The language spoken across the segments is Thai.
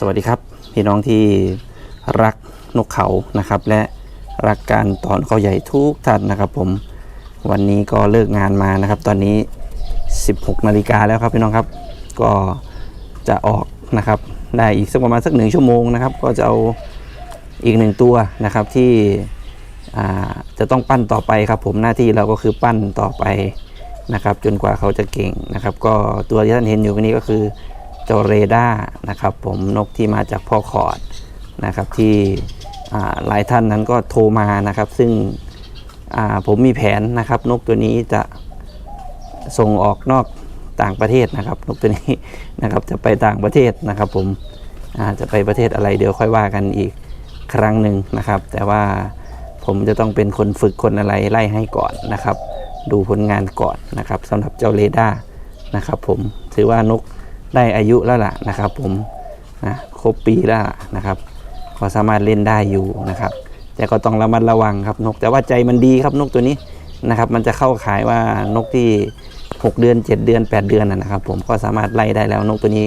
สวัสดีครับ พี่น้องที่รักนกเขานะครับ และรักการถอนเขาใหญ่ทุกท่านนะครับผมวันนี้ก็เลิกงานมานะครับ ตอนนี้ 16นาฬิกาแล้วครับพี่น้องครับ ก็จะออกนะครับ ได้อีกสักประมาณสักหนึ่งชั่วโมงนะครับ ก็จะเอาอีกหนึ่งตัวนะครับที่จะต้องปั้นต่อไปครับ ผมหน้าที่เราก็คือปั้นต่อไปนะครับ จนกว่าเขาจะเก่งนะครับ ก็ตัวที่ท่านเห็นอยู่นี้ก็คือ เจ้าเรดานะครับ ผมนกที่มาจากพ่อคอดนะครับที่หลายท่านนั้นก็โทรมานะครับ ซึ่งผมมีแผนนะครับ นกตัวนี้จะส่งออกนอกต่างประเทศนะครับ นกตัวนี้นะครับจะไปต่างประเทศนะครับ ผมจะไปประเทศอะไรเดี๋ยวค่อยว่ากันอีกครั้งหนึ่งนะครับ แต่ว่าผมจะต้องเป็นคนฝึกคนอะไรไล่ให้ก่อนนะครับ ดูผลงานก่อนนะครับสำหรับเจ้าเรดาร์นะครับ ผมถือว่านก ได้อายุแล้วล่ะนะครับผมนะครบปีแล้วนะครับก็สามารถเล่นได้อยู่นะครับ แต่ก็ต้องระมัดระวังครับนก แต่ว่าใจมันดีครับนกตัวนี้นะครับมันจะเข้าขายว่านกที่ 6 เดือน 7 เดือน 8 เดือนนะนะครับ ผมก็สามารถไล่ได้แล้วนกตัวนี้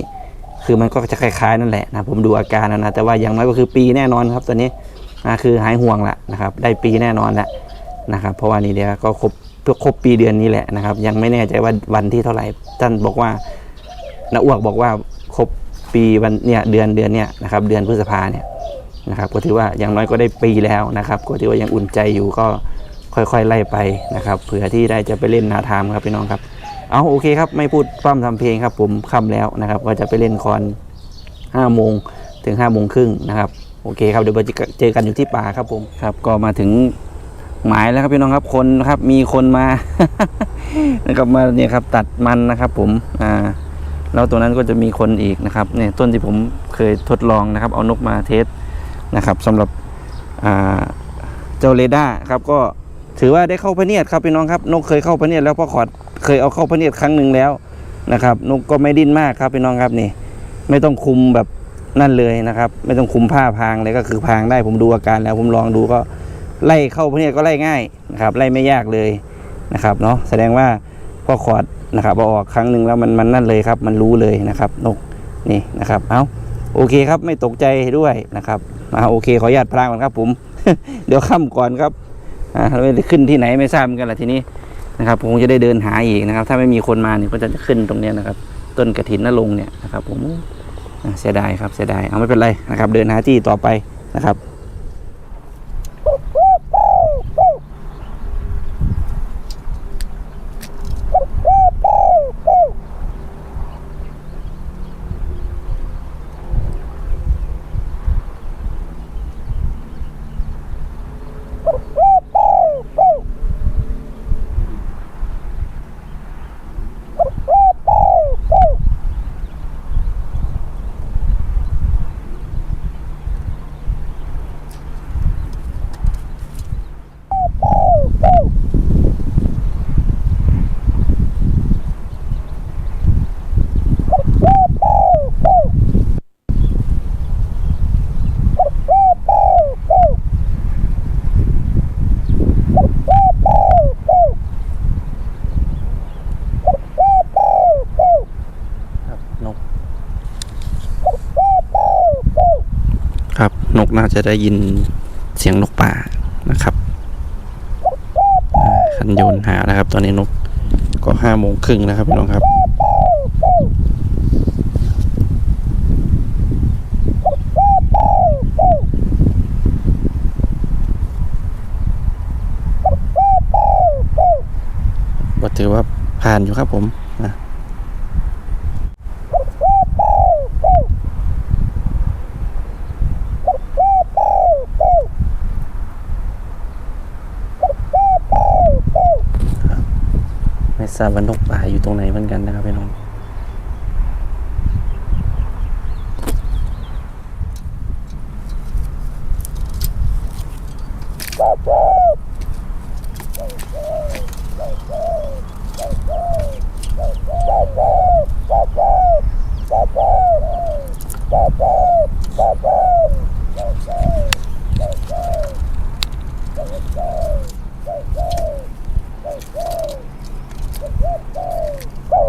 คือมันก็จะคล้ายๆนั่นแหละนะผมดูอาการนะแต่ว่าอย่างน้อยก็คือปีแน่นอนครับตัวนี้นะคือหายห่วงละนะครับได้ปีแน่นอนละนะครับเพราะว่านี่เดียวก็ครบเพื่อครบปีเดือนนี้แหละนะครับ ยังไม่แน่ใจว่าวันที่เท่าไหร่ท่านบอกว่า นาอ้วกบอกว่าครบปีวันเนี่ยเดือนเดือนเนี่ยนะครับเดือนพฤษภาเนี่ยนะครับก็ถือว่าอย่างน้อยก็ได้ปีแล้วนะครับก็ถือว่ายังอุ่นใจอยู่ก็ค่อยๆไล่ไปนะครับเผื่อที่ได้จะไปเล่นนาทามครับพี่น้องครับเอาโอเคครับไม่พูดพร่ำทำเพลงครับ ผมค่ำแล้วนะครับ ก็จะไปเล่นคอน5โมงถึง5โมงครึ่งนะครับโอเคครับเดี๋ยวเราจะเจอกันอยู่ที่ป่าครับผมครับ ก็มาถึงหมายแล้วครับพี่น้องครับคนนะครับมีคนมานะครับมาเนี่ยครับตัดมันนะครับผมอ่า แล้วตัวนั้นก็จะมีคนอีกนะครับเนี่ยต้นที่ผมเคยทดลองนะครับ เอานกมาเทสนะครับสำหรับเจ้าเรดาร์ครับก็ถือว่าได้เข้าพเนียดครับพี่น้องครับนกเคยเข้าพเนียดแล้วพ่อขอดเคยเอาเข้าพเนียดครั้งหนึ่งแล้วนะครับนกก็ไม่ดิ้นมากครับพี่น้องครับนี่ ไม่ต้องคุมแบบนั่นเลยนะครับ ไม่ต้องคุมผ้าพางเลยก็คือพางได้ผมดูอาการแล้วผมลองดูก็ไล่เข้าพเนียดก็ไล่ง่ายนะครับไล่ไม่ยากเลยนะครับเนาะแสดงว่า พ่อขอดนะครับเอาออกครั้งหนึ่งแล้วมันมันนั่นเลยครับ มันรู้เลยนะครับนกนี่นะครับเอาโอเคครับไม่ตกใจด้วยนะครับเอาโอเคขออนุญาตพรางก่อนครับผม เดี๋ยวค่ำก่อนครับอ่าไม่ได้ขึ้นที่ไหนไม่ทราบกันละทีนี้นะครับผมจะได้เดินหาอีกนะครับ ถ้าไม่มีคนมาเนี่ยก็จะขึ้นตรงเนี้ยนะครับ ต้นกระถินนรงค์เนี่ยนะครับ ผมเสียดายครับเสียดายเอาไม่เป็นไรนะครับ เดินหาที่ต่อไปนะครับนก ครับ นกน่าจะได้ยินเสียงนกป่านะครับอ่าคันโยนหานะครับ ตอนนี้นกก็ห้าโมงครึ่งนะครับพี่น้องครับก็ถือว่าผ่านอยู่ครับผม ทราบว่านกป่าอยู่ตรงไหนเหมือนกันนะครับพี่น้อง Woo!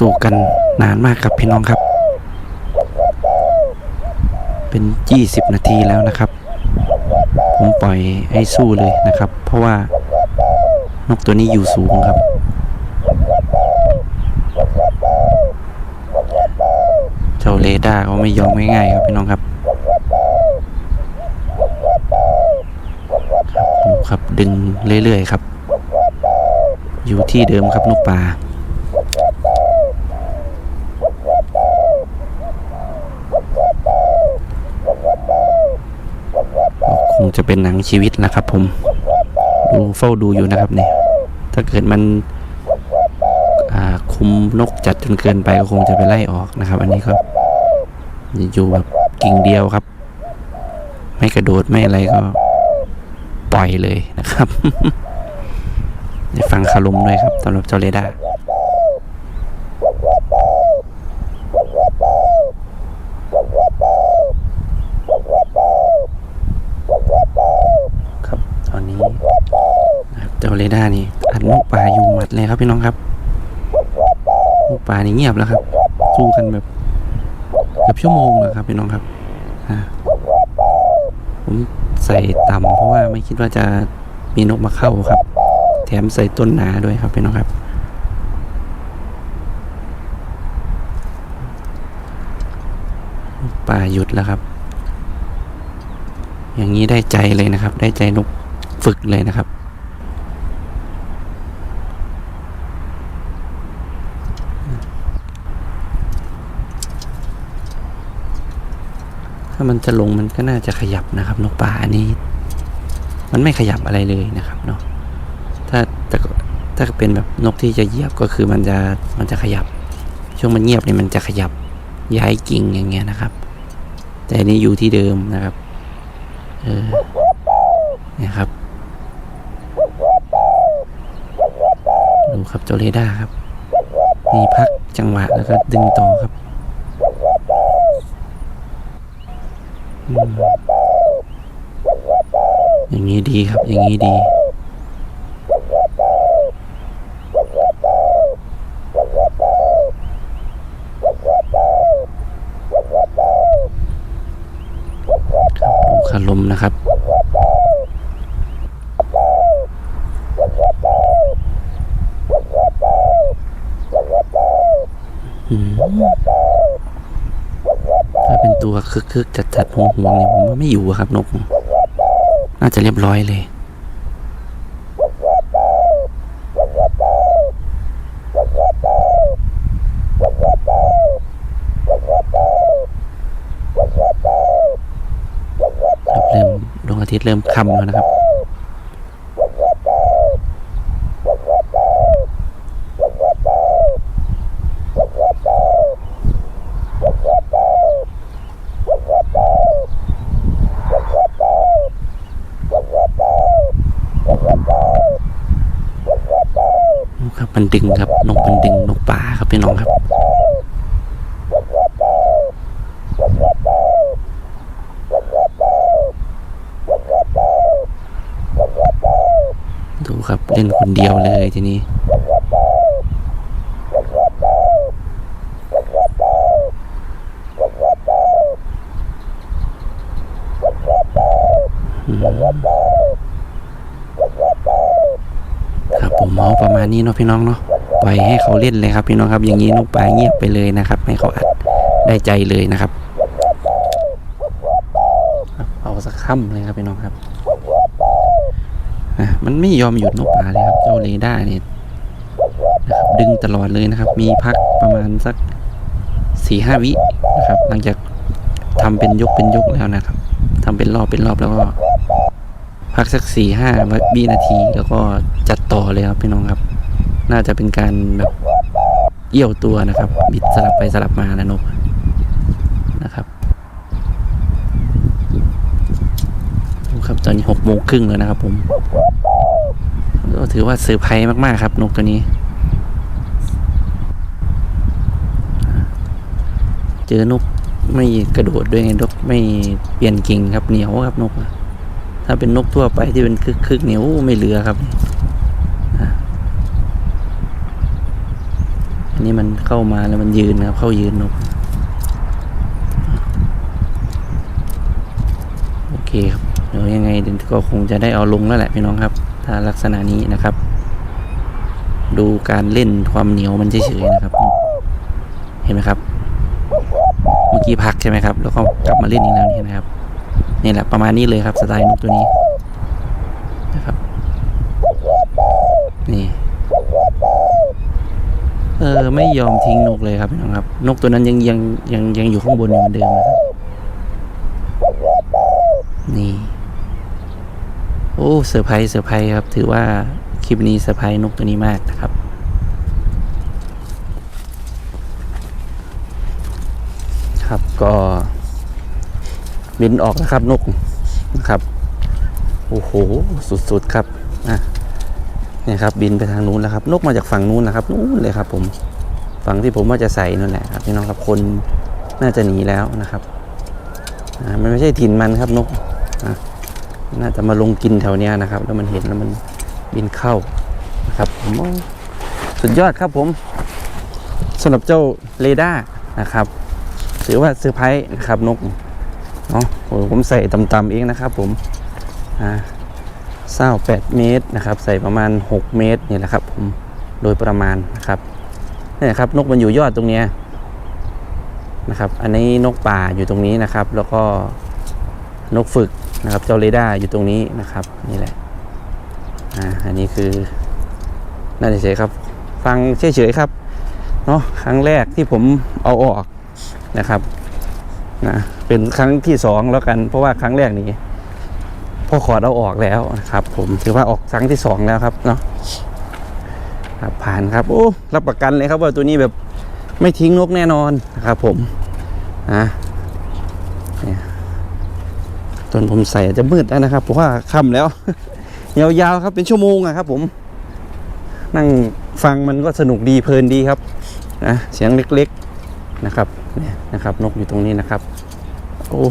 สู้กันนานมากครับพี่น้องครับ เป็น 20 นาทีแล้วนะครับ ผมปล่อยให้สู้เลยนะครับ เพราะว่านกตัวนี้อยู่สูงครับเจ้าเรดาร์เขาไม่ยอมง่ายๆครับพี่น้องครับดูครับดึงเรื่อยๆครับ อยู่ที่เดิมครับนกป่า จะเป็นหนังชีวิตนะครับ ผมดูเฝ้าดูอยู่นะครับเนี่ยถ้าเกิดมันคุมนกจัดจนเกินไปก็คงจะไปไล่ออกนะครับ อันนี้ก็อยู่แบบกิ่งเดียวครับ ไม่กระโดดไม่อะไรก็ปล่อยเลยนะครับ ฟังคารมด้วยครับสำหรับเจ้าเรดาร์ครับตอนนี้นะครับ เจ้าเรดาร์นี่อัดนกป่าอยู่หมัดเลยครับพี่น้องครับนกป่านี่เงียบแล้วครับสู้กันแบบเกือบชั่วโมงแล้วครับพี่น้องครับผมใส่ต่ำเพราะว่าไม่คิดว่าจะมีนกมาเข้าครับ แถมใส่ต้นหนาด้วยครับพี่น้องครับป่าหยุดแล้วครับ อย่างนี้ได้ใจเลยนะครับ ได้ใจนกฝึกเลยนะครับ ถ้ามันจะลงมันก็น่าจะขยับนะครับ นกป่าอันนี้ มันไม่ขยับอะไรเลยนะครับเนาะถ้าแต่ถ้าเป็นแบบนกที่จะเหยียบก็คือมันจะมันจะขยับ ช่วงมันเงียบเนี่ยมันจะขยับย้ายกิ่งอย่างเงี้ยนะครับ แต่อันนี้อยู่ที่เดิมนะครับ เออนี่ยครับดูครับเจ้าเรดาครับ มีพักจังหวะแล้วก็ดึงต่อครับ อย่างนี้ดีครับ อย่างนี้ดีดูคารมนะครับอืม ตัวคึกๆจัดๆห่วงๆเนี่ยผมว่าไม่อยู่ครับนก น่าจะเรียบร้อยเลย เริ่มดวงอาทิตย์เริ่มค่ำแล้วนะครับ มันดึงครับ นกมันดึงนกป่าครับพี่น้องครับดูครับเล่นคนเดียวเลยทีนี้อืมครับผ มอประมาณนี้เนาะพี่น้องเนาะปล่อยให้เขาเล่นเลยครับพี่น้องครับ อย่างนี้นกป่าเงียบไปเลยนะครับ ให้เขาอัดได้ใจเลยนะครับ เอาสักค่ำเลยครับพี่น้องครับมันไม่ยอมหยุดนกป่าเลยครับเจ้าเรดาเนี่ยนะครับดึงตลอดเลยนะครับ มีพักประมาณสักสี่ห้าวินะครับ หลังจากทำเป็นยกเป็นยกแล้วนะครับทำเป็นรอบเป็นรอบแล้วก็ พักสักสี่ห้าวินาทีแล้วก็จัดต่อเลยครับพี่น้องครับ น่าจะเป็นการแบบเอี่ยวตัวนะครับ บิดสลับไปสลับมานะนกนะครับดูครับตอนนี้หกโมงครึ่งแล้วนะครับ ผมก็ถือว่าเซอร์ไพรส์มาก ๆ ครับ นกตัวนี้ เจอนกไม่กระโดดด้วยไงนกไม่เปลี่ยนกิ่งครับเหนียวครับนกอะ ถ้าเป็นนกทั่วไปที่เป็นคึกคึกเนี่ยโอ้ไม่เหลือครับอันนี้มันเข้ามาแล้วมันยืนนะครับ เข้ายืนนกโอเคครับเดี๋ยวยังไงเดี๋ยวก็คงจะได้เอาลงแล้วแหละพี่น้องครับ ถ้าลักษณะนี้นะครับ ดูการเล่นความเหนียวมันเฉยๆนะครับ เห็นไหมครับ เมื่อกี้พักใช่ไหมครับ แล้วก็กลับมาเล่นอีกแล้วนี่นะครับ นี่แหละประมาณนี้เลยครับสไตล์นกตัวนี้นะครับนี่เออไม่ยอมทิ้งนกเลยครับพี่น้องครับ นกตัวนั้นยังยังยังยังอยู่ข้างบนอยู่เหมือนเดิมนะครับนี่โอ้เซอร์ไพรส์เซอร์ไพรส์ครับ ถือว่าคลิปนี้เซอร์ไพรส์นกตัวนี้มากนะครับครับก็ บินออกแล้วครับนกนะครับโอ้โหสุดๆครับอะนี่ครับบินไปทางนู้นแล้วครับ นกมาจากฝั่งนู้นนะครับนู้นเลยครับ ผมฝั่งที่ผมว่าจะใส่นั่นแหละครับพี่น้องครับคนน่าจะหนีแล้วนะครับอ่ามันไม่ใช่ถิ่นมันครับนกอะน่าจะมาลงกินแถวเนี้ยนะครับ แล้วมันเห็นแล้วมันบินเข้านะครับสุดยอดครับผมสำหรับเจ้าเรดาร์นะครับถือว่าเซอร์ไพรส์นะครับนก เนาะโอ้โหผมใส่ต่ำๆเองนะครับผมอ่าเศร้าแปดเมตรนะครับ ใส่ประมาณ 6 เมตรนี่แหละครับ ผมโดยประมาณนะครับนี่นะครับนกมันอยู่ยอดตรงเนี้ยนะครับ อันนี้นกป่าอยู่ตรงนี้นะครับ แล้วก็นกฝึกนะครับ เจ้าเรดาร์อยู่ตรงนี้นะครับนี่แหละอ่าอันนี้คือน่าจะเฉยครับ ฟังเฉยๆครับเนาะครั้งแรกที่ผมเอาออกนะครับ นะเป็นครั้งที่สองแล้วกัน เพราะว่าครั้งแรกนี้พ่อขอดเอาออกแล้วนะครับ ผมถือว่าออกครั้งที่สองแล้วครับเนาะครับผ่านครับโอ้รับประกันเลยครับว่าตัวนี้แบบไม่ทิ้งนกแน่นอนนะครับ ผมนะตอนผมใส่จจะมืดแล้วนะครับเพราะว่าค่ำแล้ว ยาวๆครับเป็นชั่วโมงอะครับ ผม นั่งฟังมันก็สนุกดีเพลินดีครับนะเสียงเล็ก ๆนะครับ เนี่ยนะครับ นกอยู่ตรงนี้นะครับ โอ้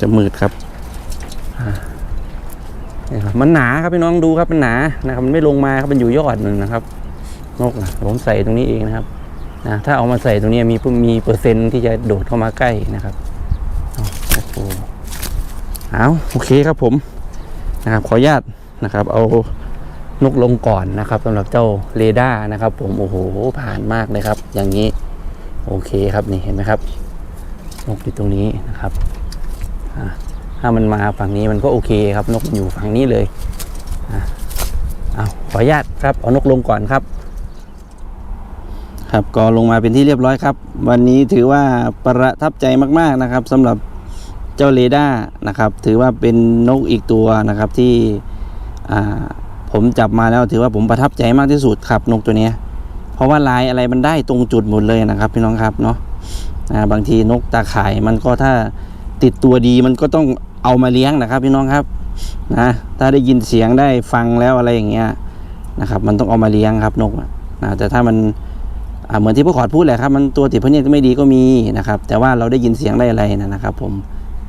จะมืดครับนี่ครับ มันหนาครับพี่น้องดูครับมันหนานะครับ มันไม่ลงมาครับมันอยู่ยอดหนึ่งนะครับ นกนะผมใส่ตรงนี้เองนะครับนะถ้าเอามาใส่ตรงนี้มีมีเปอร์เซ็นต์ที่จะโดดเข้ามาใกล้นะครับโอ้โหเอาโอเคครับผมนะครับ ขออนุญาตนะครับ เอานกลงก่อนนะครับสำหรับเจ้าเรดาร์นะครับ ผมโอ้โหผ่านมากเลยครับ อย่างนี้ โอเคครับนี่เห็นไหมครับนกอยู่ตรงนี้นะครับถ้ามันมาฝั่งนี้มันก็โอเคครับนกอยู่ฝั่งนี้เลยเอาขออนุญาตครับเอานกลงก่อนครับ ครับก็ลงมาเป็นที่เรียบร้อยครับ วันนี้ถือว่าประทับใจมากๆนะครับสำหรับเจ้าเรดาร์นะครับ ถือว่าเป็นนกอีกตัวนะครับที่ผมจับมาแล้วถือว่าผมประทับใจมากที่สุดครับนกตัวนี้ เพราะว่าลายอะไรมันได้ตรงจุดหมดเลยนะครับ พี่น้องครับเนาะบางทีนกตาข่ายมันก็ถ้าติดตัวดีมันก็ต้องเอามาเลี้ยงนะครับ พี่น้องครับนะถ้าได้ยินเสียงได้ฟังแล้วอะไรอย่างเงี้ยนะครับ มันต้องเอามาเลี้ยงครับนกนะแต่ถ้ามันเหมือนที่พ่อขอดพูดแหละครับ มันตัวติดพะเนียดไม่ดีก็มีนะครับ แต่ว่าเราได้ยินเสียงได้อะไรนะนะครับ ผม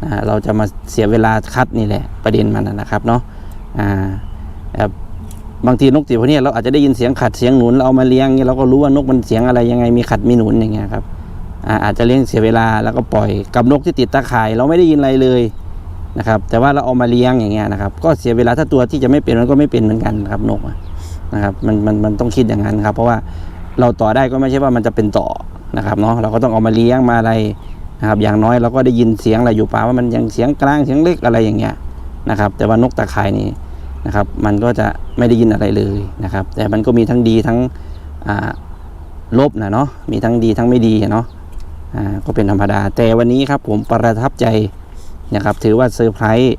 นะเราจะมาเสียเวลาคัดนี่แหละประเด็นมันนะนะครับเนาะอ่าแบางทีนกติดพวกนี้เราอาจจะได้ยินเสียงขัดเสียงหนุนเราเอามาเลี้ยงเนี่ยเราก็รู้ว่านกมันเสียงอะไรยังไงมีขัดมีหนุนอย่างเงี้ยครับอาจจะเลี้ยงเสียเวลาแล้วก็ปล่อยกับนกที่ติดตาข่าย เราไม่ได้ยินอะไรเลยนะครับ แต่ว่าเราเอามาเลี้ยงอย่างเงี้ยนะครับ ก็เสียเวลาถ้าตัวที่จะไม่เป็นมันก็ไม่เป็นเหมือนกันนะครับนกนะครับมันมันมันต้องคิดอย่างนั้นครับ เพราะว่าเราต่อได้ก็ไม่ใช่ว่ามันจะเป็นต่อนะครับเนาะเราก็ต้องเอามาเลี้ยงมาอะไรนะครับ อย่างน้อยเราก็ได้ยินเสียงอะไรอยู่ป่าว่ามันยังเสียงกลางเสียงเล็กอะไรอย่างเงี้ยนะครับ แต่ว่านกตาข่ายนี่ นะครับ มันก็จะไม่ได้ยินอะไรเลยนะครับ แต่มันก็มีทั้งดีทั้งลบนะเนาะมีทั้งดีทั้งไม่ดีเนาะก็เป็นธรรมดา แต่วันนี้ครับผมประทับใจนะครับ ถือว่าเซอร์ไพรส์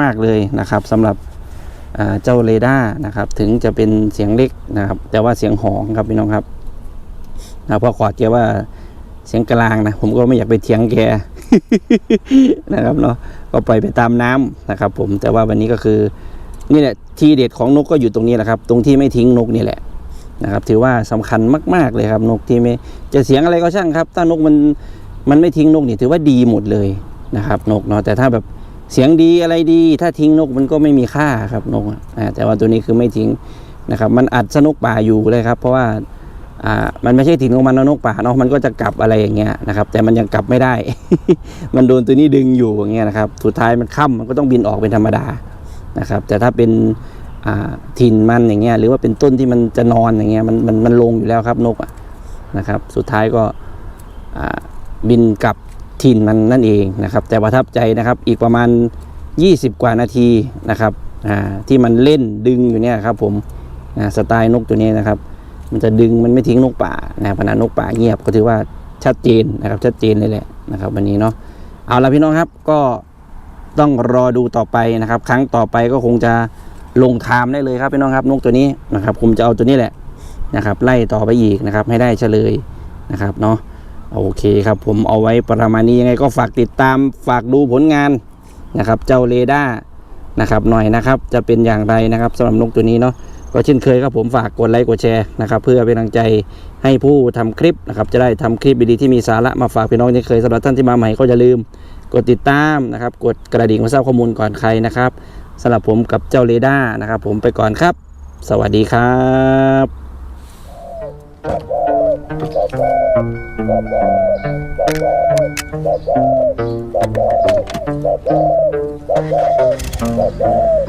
มาก ๆ เลยนะครับสำหรับเจ้าเรดาร์นะครับ ถึงจะเป็นเสียงเล็กนะครับ แต่ว่าเสียงหองครับพี่น้องครับนะเพราะขอดแกว่าเสียงกลางนะผมก็ไม่อยากไปเถียงแกนะครับเนาะก็ปล่อยไปตามน้ำนะครับ ผมแต่ว่าวันนี้ก็คือ นี่แหละทีเด็ดของนกก็อยู่ตรงนี้แหละครับ ตรงที่ไม่ทิ้งนกนี่แหละนะครับ ถือว่าสำคัญมาก ๆเลยครับนกที่ไม่จะเสียงอะไรก็ช่างครับ ถ้านกมันมันไม่ทิ้งนกนี่ถือว่าดีหมดเลยนะครับ นกเนาะแต่ถ้าแบบเสียงดีอะไรดี ถ้าทิ้งนกมันก็ไม่มีค่าครับนกอะอ่าแต่ว่าตัวนี้คือไม่ทิ้งนะครับ มันอัดสนกป่าอยู่เลยครับ เพราะว่าอ่ามันไม่ใช่ถิ่นของมันนะนกป่าเนาะมันก็จะกลับอะไรอย่างเงี้ยนะครับ แต่มันยังกลับไม่ได้ มันโดนตัวนี้ดึงอยู่อย่างเงี้ยนะครับสุดท้ายมันค่ำมันก็ต้องบินออกเป็นธรรมดา นะครับ แต่ถ้าเป็นถิ่นมันอย่างเงี้ยหรือว่าเป็นต้นที่มันจะนอนอย่างเงี้ยมันมันมันลงอยู่แล้วครับนกอะนะครับ สุดท้ายก็บินกลับถิ่นมันนั่นเองนะครับ แต่ประทับใจนะครับอีกประมาณ 20 กว่านาทีนะครับที่มันเล่นดึงอยู่เนี่ยครับผมสไตล์นกตัวนี้นะครับ มันจะดึงมันไม่ทิ้งนกป่านะครับขณะนกป่าเงียบก็ถือว่าชัดเจนนะครับชัดเจนเลยแหละนะครับ วันนี้เนาะเอาละพี่น้องครับก็ ต้องรอดูต่อไปนะครับ ครั้งต่อไปก็คงจะลงไทม์ได้เลยครับพี่น้องครับนกตัวนี้นะครับผมจะเอาตัวนี้แหละนะครับ ไล่ต่อไปอีกนะครับ ให้ได้เฉลยนะครับเนาะโอเคครับ ผมเอาไว้ประมาณนี้ยังไงก็ฝากติดตามฝากดูผลงานนะครับ เจ้าเรดาร์นะครับหน่อยนะครับ จะเป็นอย่างไรนะครับสำหรับนกตัวนี้เนาะก็เช่นเคยครับผมฝากกดไลค์กดแชร์นะครับ เพื่อเป็นกำลังใจให้ผู้ทำคลิปนะครับ จะได้ทำคลิปดีๆที่มีสาระมาฝากพี่น้องที่เคยสำหรับท่านที่มาใหม่ก็อย่าลืม กดติดตามนะครับ กดกระดิ่งเพื่อทราบข้อมูลก่อนใครนะครับสำหรับผมกับเจ้าเรดาร์นะครับ ผมไปก่อนครับ สวัสดีครับ